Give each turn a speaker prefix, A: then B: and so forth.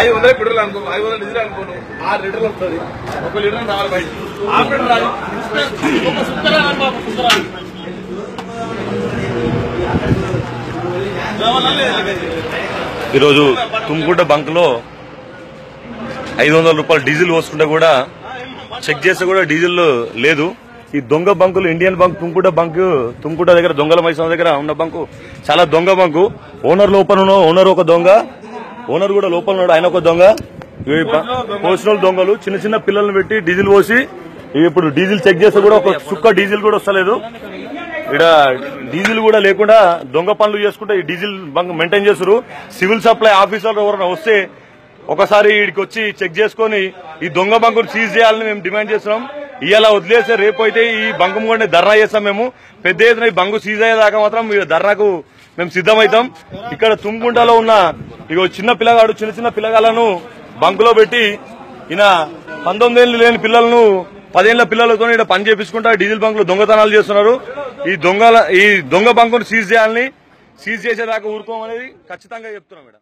A: ఐదు వందల పెట్రోల్ అనుకో ఐదు వందల డీజిల్ అనుకోను. ఆరు లీటర్లు వస్తుంది. ఒక లీటర్ రావాలి బయట ఆరు లీటర్ రాదు?
B: ఈరోజు తుమ్కుంట బంక్లో ఐదు వందల రూపాయలు డీజిల్ పోసుకుంటే కూడా చెక్ చేస్తే కూడా డీజిల్ లేదు. ఈ దొంగ బంకులు ఇండియన్ బంక్ తుంకుట బంక్ తుంకుట దగ్గర దొంగల మైసమ్మ దగ్గర ఉన్న బంకు చాలా దొంగ బంకు. ఓనర్ లోపల ఉన్న ఓనర్ ఒక దొంగ ఓనర్ కూడా లోపల ఉన్నాడు ఆయన ఒక దొంగ. ఈ దొంగలు చిన్న చిన్న పిల్లల్ని పెట్టి డీజిల్ పోసి ఇప్పుడు డీజిల్ చెక్ చేస్తే కూడా ఒక చుక్క డీజిల్ కూడా వస్తలేదు. ఇక్కడ డీజిల్ కూడా లేకుండా దొంగ పనులు చేసుకుంటే ఈ డీజిల్ బంక్ మెయింటైన్ చేస్తారు సివిల్ సప్లై ఆఫీసర్లు ఎవరైనా వస్తే ఒకసారి వీడికి వచ్చి చెక్ చేసుకొని ఈ దొంగ బంకును సీజ్ చేయాలని మేము డిమాండ్ చేస్తున్నాం. ఇవాళ వదిలేస్తే రేపు అయితే ఈ బంకు కూడా ధర్నా చేస్తాం మేము. పెద్ద ఎత్తున ఈ బంకు సీజ్ అయ్యేదాకా మాత్రం ఈ ధర్నాకు మేము సిద్ధమవుతాం ఇక్కడ తుంగుంటలో ఉన్న ఇగో చిన్న పిల్లగాడు చిన్న చిన్న పిల్లగాలను బంకులో పెట్టి ఈయన పంతొమ్మిది ఏళ్ళు లేని పిల్లలను పదేళ్ళ పిల్లలతో ఇక్కడ పని చేపించుకుంటా డీజిల్ బంకులు దొంగతనాలు చేస్తున్నారు. ఈ దొంగల ఈ దొంగ బంకును సీజ్ చేయాలని సీజ్ చేసేదాకా ఊరుకోమనేది ఖచ్చితంగా చెప్తున్నాం మేడం.